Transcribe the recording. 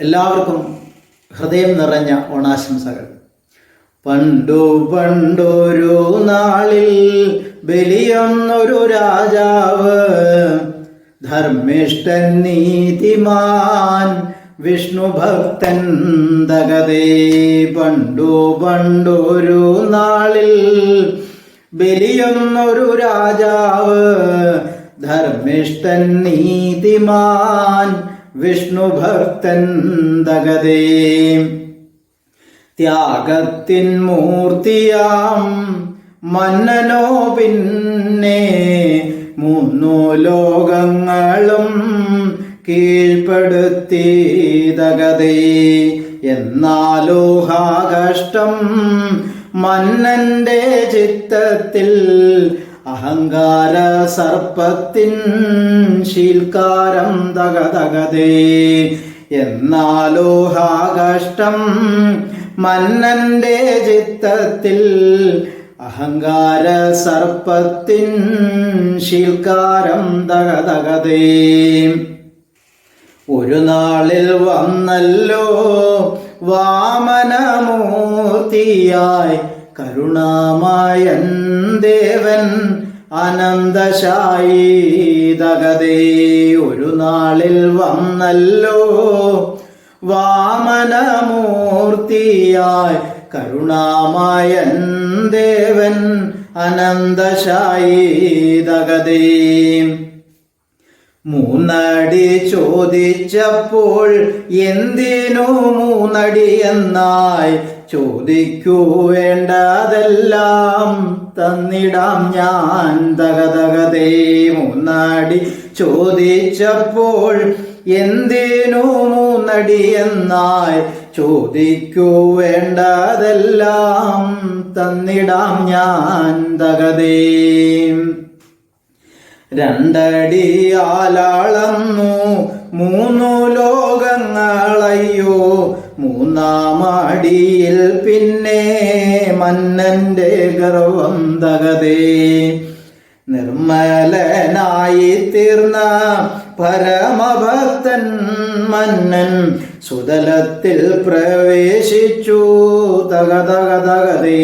എല്ലാവർക്കും ഹൃദയം നിറഞ്ഞ ഓണാശംസകൾ. പണ്ടു പണ്ടൊരു നാളിൽ ബലിയൊന്നൊരു രാജാവ് ധർമ്മിഷ്ഠൻ നീതിമാൻ വിഷ്ണു ഭക്തൻ തകതേ. പണ്ടു പണ്ടൊരു നാളിൽ ബലിയൊന്നൊരു രാജാവ് ധർമ്മിഷ്ഠൻ നീതിമാൻ വിഷ്ണു ഭക്തൻ തകതേ ത്യാഗത്തിൻ മൂർത്തിയാം മന്നനോ പിന്നെ മൂന്നു ലോകങ്ങളും കീഴ്പ്പെടുത്തി തകതേ എന്നാലോ ഹാ മന്നന്റെ ചിത്തത്തിൽ അഹങ്കാര സർപ്പത്തിൻ ശീൽക്കാരം തകതകതേ. എന്നാലോഹാകഷ്ടം മന്നന്റെ ചിത്തത്തിൽ അഹങ്കാര സർപ്പത്തിൻ ശീൽക്കാരം തകതകതേ. ഒരു നാളിൽ വന്നല്ലോ വാമനമൂർത്തിയായി കരുണാമായൻ ദേവൻ അനന്തശായി തകതേ ഒരു നാളിൽ വന്നല്ലോ. വാമനമൂർത്തിയായി കരുണാമായൻ ദേവൻ അനന്തശായി തകതേ. മൂന്നടി ചോദിച്ചപ്പോൾ എന്തിനു മൂന്നടി എന്നായി ചോദിക്കൂ വേണ്ടതെല്ലാം തന്നിടാം ഞാൻ തകതകതേ മൂന്നടി. ചോദിച്ചപ്പോൾ എന്തിനു മൂന്നടി എന്നായി ചോദിക്കൂ വേണ്ടതെല്ലാം തന്നിടാം ഞാൻ തകതേ. രണ്ടടി ആലാളന്നു മൂന്നു മൂന്നാമടിയിൽ പിന്നെ മന്നന്റെ ഗർവം തകതേ. നിർമ്മലനായി തീർന്ന പരമഭക്തൻ മന്നൻ സുതലത്തിൽ പ്രവേശിച്ചു തക തക തകതേ